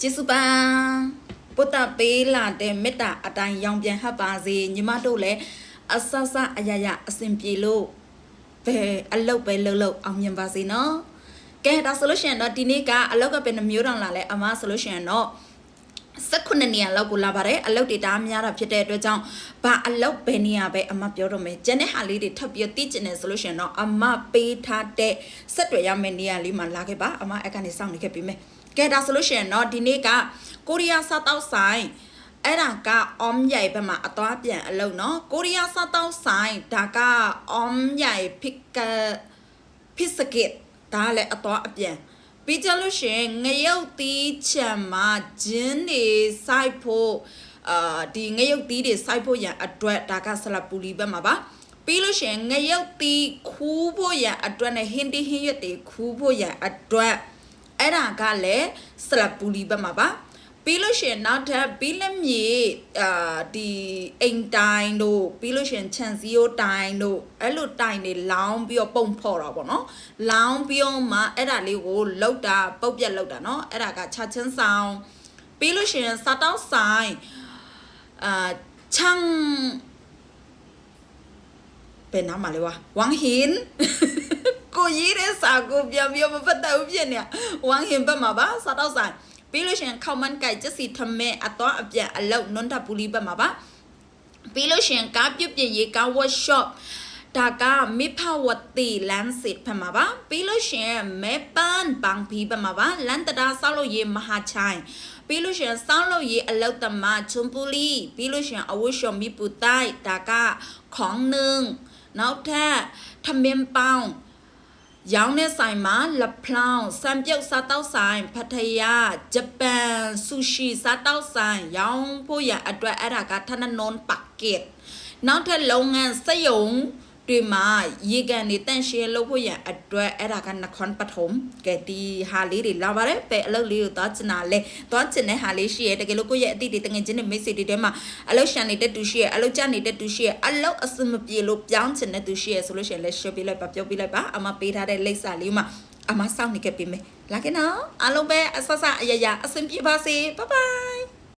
ကျေးဇူးပါပုတ္တပေးလာတဲ့မေတ္တာအတိုင်းရောင်ပြန်ဟပ်ပါစေညီမတို့လည်းအဆဆအယယအစဉ်ပြေလို့ဘယ်အလုတ်ပဲလှုပ်လှုပ်အောင်မြင်ပါစေနော်ကဲဒါဆိုလို့ရှိရင်တော့ဒီနေ့ကအလောက်ကပဲနှမျိုးတောင်လာလဲအမဆိုလို့ရှိရင်တော့16နေရာလောက်ကိုလာပါတယ်အလုတ်တွေတားများတာဖြစ်တဲ့အတွက်ကြောင့်ဘာအလုတ်ပဲနေရာပဲအမပြောတော့မယ်ကျန်တဲ့ဟာလေးတွေထပ်ပြီးသိကျင်နေဆိုလို့ရှိရင်တော့အမပေးထားတဲ့ဆက်တွေရမယ့်နေရာလေးမှာလာခဲ့ပါအမအဲ့ကနေစောင့်နေခဲ့ပြီးမယ် ကဲဒါဆိုလို့ရှိရင်တော့ဒီနေ့ကကိုရီးယားစားတောက်ဆိုင်အဲ့ဒါက om ရိုက်ဘက်မှာအသွားပြန်အလုပ်နော်ကိုရီးယားစားတောက်ဆိုင်ဒါက om ရိုက်ဖစ်ကဖစ်စကစ်ဒါလည်းအသွားအပြန်ပြီးကြလို့ရှင်ငရုတ်သီးချံမှာဂျင်းနေစိုက်ဖို့အာဒီငရုတ်သီးတွေစိုက်ဖို့ရန်အတွက်ဒါကဆလပူလီဘက်မှာပါပြီးလို့ရှင်ငရုတ်သီးခူးဖို့ရန်အတွက်နဲ့ဟင်းတီးဟင်းရွက်တွေခူးဖို့ရန်အတွက် အဲ့ဒါကလည်းဆလပူလီဘက်မှာပါပြီးလို့ရှရင်နောက်ထပ်ဘီလက်မြေအာဒီအိမ်တိုင်းတို့ပြီးလို့ရှရင်ခြံစည်းရိုးတိုင်းတို့အဲ့လိုတိုင်းတွေလောင်းပြီးတော့ပုံဖော်တာပေါ့နော်လောင်းပြီးတော့မှအဲ့ဒါလေးကိုလောက်တာပုတ်ပြက်လောက်တာနော်အဲ့ဒါကခြာချင်းဆောင်ပြီးလို့ရှရင်စားတောက်ဆိုင်အာချန်းဘယ်နားမှာလဲဝါဝမ်ဟင် ကိုရေးတဲ့စာကိုပြန်ပြီးတော့မဖတ်တတ်ဘူးဖြစ်နေဝမ်ဟင်ဘက်မှာပါစားတောက်ဆိုင်ပြီးလို့ရှရင်ခေါမန်ကြိုက်ကျစီထမဲအတော့အပြက်အလောက်နွန်တပူလီဘက်မှာပါပြီးလို့ရှရင်ကားပြုတ်ပြရေးကား workshop ဒါကမိဖဝတီလန်စစ်ဖက်မှာပါပြီးလို့ရှရင်မဲပန်ဘန်ပီဘက်မှာပါလန်တဒါဆောက်လို့ရေးမဟာချိုင်ပြီးလို့ရှရင်ဆောင်းလို့ရေးအလောက်တမချွန်ပူလီပြီးလို့ရှရင်အဝရှော်မီပူတိုင်ဒါကခေါင်းနင်းနောက်ထပ်ထမင်းပေါင်း ရောင်းတဲ့ဆိုင်မှာလက်ဖလောင်းစံပြုတ်စားတောက်ဆိုင်ဖတ်ထရဂျပန်ဆူရှီစားတောက်ဆိုင်ရောင်းဖို့ရအတွက်အဲ့ဒါကထနနွန်ပကက်နောက်ထပ်လုပ်ငန်းစက်ရုံ တွေမှာရေကန်တွေတန့်ရှင်းလုပ်ဖို့ရအတွက်အဲ့ဒါကနခွန်ပထုံကဲဒီဟာလေးတွေလာပါတယ်ပဲအလုပ်လေးကိုသွားချင်တာလဲသွားချင်တဲ့ဟာလေးရှိရဲတကယ်လို့ကိုယ့်ရဲ့အတိတွေတငယ်ချင်းတွေမိတ်ဆွေတွေထဲမှာအလုပ်ရှန်နေတဲ့သူရှိရဲအလုပ်ကြနေတဲ့သူရှိရဲအလုပ်အစမပြေလို့ပြောင်းချင်တဲ့သူရှိရဲဆိုလို့ရှိရင်လဲ share ပေးလိုက်ပါပြောပြလိုက်ပါအမပေးထားတဲ့လိပ်စာလေးမှာအမစောင့်နေခဲ့ပေးမယ်လာခဲ့နော်အားလုံးပဲအဆဆအယယအဆင်ပြေပါစေဘိုင်ဘိုင်